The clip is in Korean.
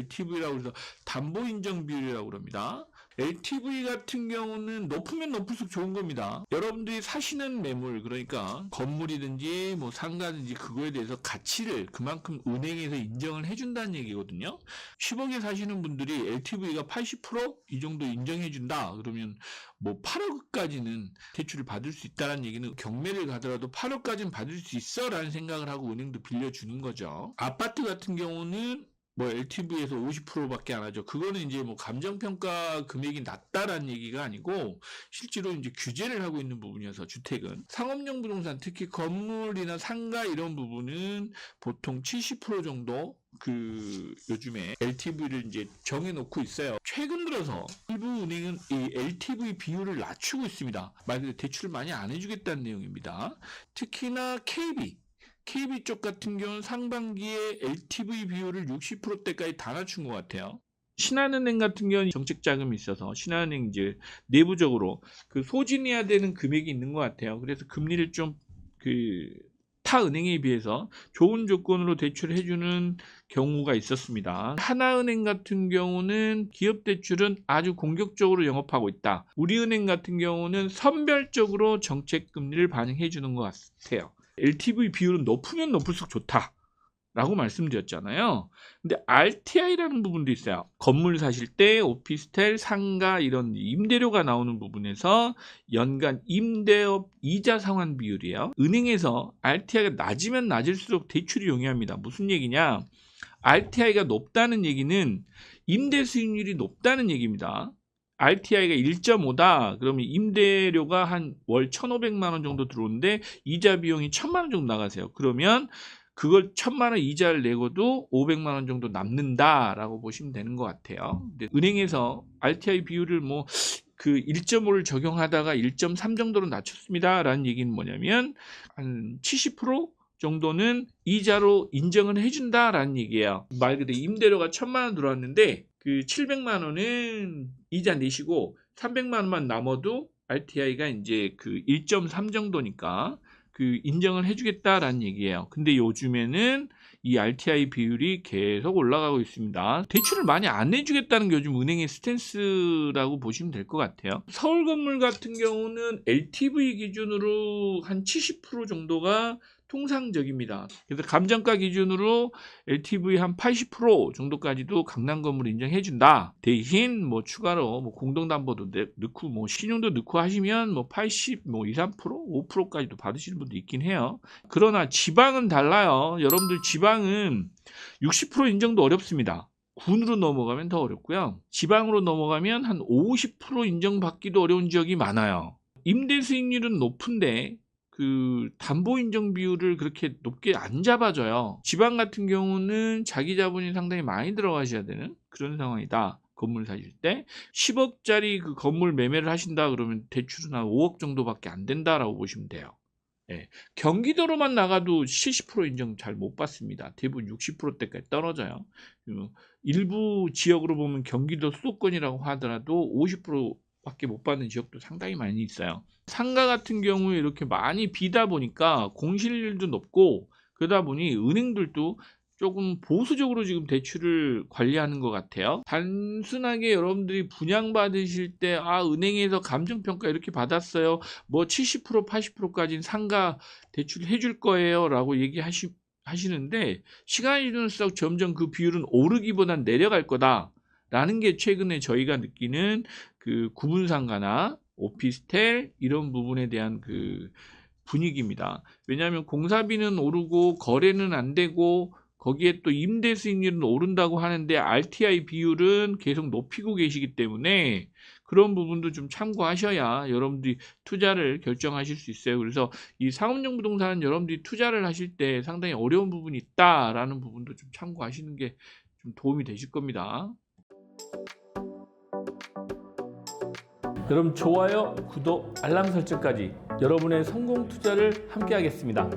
LTV라고 해서 담보 인정 비율이라고 그럽니다. LTV 같은 경우는 높으면 높을수록 좋은 겁니다. 여러분들이 사시는 매물, 그러니까 건물이든지 뭐 상가든지 그거에 대해서 가치를 그만큼 은행에서 인정을 해준다는 얘기거든요. 10억에 사시는 분들이 LTV가 80%이 정도 인정해준다. 그러면 뭐 8억까지는 대출을 받을 수 있다는 얘기는 경매를 가더라도 8억까지는 받을 수 있어라는 생각을 하고 은행도 빌려주는 거죠. 아파트 같은 경우는 뭐 LTV에서 50%밖에 안 하죠. 그거는 이제 뭐 감정평가 금액이 낮다라는 얘기가 아니고 실제로 이제 규제를 하고 있는 부분이어서 주택은 상업용 부동산 특히 건물이나 상가 이런 부분은 보통 70% 정도 그 요즘에 LTV를 이제 정해놓고 있어요. 최근 들어서 일부 은행은 이 LTV 비율을 낮추고 있습니다. 말 그대로 대출을 많이 안 해주겠다는 내용입니다. 특히나 KB KB 쪽 같은 경우는 상반기에 LTV 비율을 60%대까지 다 낮춘 것 같아요. 신한은행 같은 경우는 정책 자금이 있어서 신한은행 이제 내부적으로 그 소진해야 되는 금액이 있는 것 같아요. 그래서 금리를 좀그 타 은행에 비해서 좋은 조건으로 대출을 해주는 경우가 있었습니다. 하나은행 같은 경우는 기업 대출은 아주 공격적으로 영업하고 있다. 우리은행 같은 경우는 선별적으로 정책 금리를 반영해 주는 것 같아요. LTV 비율은 높으면 높을수록 좋다. 라고 말씀드렸잖아요. 근데 RTI라는 부분도 있어요. 건물 사실 때 오피스텔, 상가 이런 임대료가 나오는 부분에서 연간 임대업 이자 상환 비율이에요. 은행에서 RTI가 낮으면 낮을수록 대출이 용이합니다. 무슨 얘기냐? RTI가 높다는 얘기는 임대 수익률이 높다는 얘기입니다. RTI가 1.5다. 그러면 임대료가 한 월 1,500만 원 정도 들어오는데 이자 비용이 1,000만 원 정도 나가세요. 그러면 그걸 1,000만 원 이자를 내고도 500만 원 정도 남는다라고 보시면 되는 것 같아요. 은행에서 RTI 비율을 뭐 그 1.5를 적용하다가 1.3 정도로 낮췄습니다라는 얘기는 뭐냐면 한 70% 정도는 이자로 인정을 해준다라는 얘기예요. 말 그대로 임대료가 1,000만 원 들어왔는데 그 700만 원은 이자 내시고 300만 원만 남아도 RTI가 이제 그 1.3 정도니까 그 인정을 해주겠다라는 얘기예요. 근데 요즘에는 이 RTI 비율이 계속 올라가고 있습니다. 대출을 많이 안 해주겠다는 게 요즘 은행의 스탠스라고 보시면 될 것 같아요. 서울 건물 같은 경우는 LTV 기준으로 한 70% 정도가 통상적입니다. 그래서 감정가 기준으로 LTV 한 80% 정도까지도 강남 건물 인정해 준다. 대신 뭐 추가로 뭐 공동담보도 내- 넣고 뭐 신용도 넣고 하시면 뭐 80, 뭐 2, 3%, 5%까지도 받으시는 분도 있긴 해요. 그러나 지방은 달라요. 여러분들 지방은 60% 인정도 어렵습니다. 군으로 넘어가면 더 어렵고요. 지방으로 넘어가면 한 50% 인정받기도 어려운 지역이 많아요. 임대 수익률은 높은데 그 담보 인정 비율을 그렇게 높게 안 잡아줘요. 지방 같은 경우는 자기 자본이 상당히 많이 들어가셔야 되는 그런 상황이다. 건물 사실 때 10억짜리 그 건물 매매를 하신다 그러면 대출은 한 5억 정도밖에 안 된다라고 보시면 돼요. 예. 경기도로만 나가도 70% 인정 잘 못 받습니다. 대부분 60%대까지 떨어져요. 음, 일부 지역으로 보면 경기도 수도권이라고 하더라도 50% 밖에 못 받는 지역도 상당히 많이 있어요. 상가 같은 경우에 이렇게 많이 비다 보니까 공실률도 높고 그러다 보니 은행들도 조금 보수적으로 지금 대출을 관리하는 것 같아요. 단순하게 여러분들이 분양받으실 때, 아, 은행에서 감정평가 이렇게 받았어요. 뭐 70%, 80%까지는 상가 대출 해줄 거예요. 라고 얘기하시, 하시는데, 시간이 지날수록 점점 그 비율은 오르기보단 내려갈 거다. 라는 게 최근에 저희가 느끼는 그 구분상가나 오피스텔 이런 부분에 대한 그 분위기입니다. 왜냐하면 공사비는 오르고 거래는 안 되고 거기에 또 임대 수익률은 오른다고 하는데 RTI 비율은 계속 높이고 계시기 때문에 그런 부분도 좀 참고하셔야 여러분들이 투자를 결정하실 수 있어요. 그래서 이 상업용 부동산은 여러분들이 투자를 하실 때 상당히 어려운 부분이 있다라는 부분도 좀 참고하시는 게 좀 도움이 되실 겁니다. 여러분 좋아요, 구독, 알람 설정까지 여러분의 성공 투자를 함께 하겠습니다.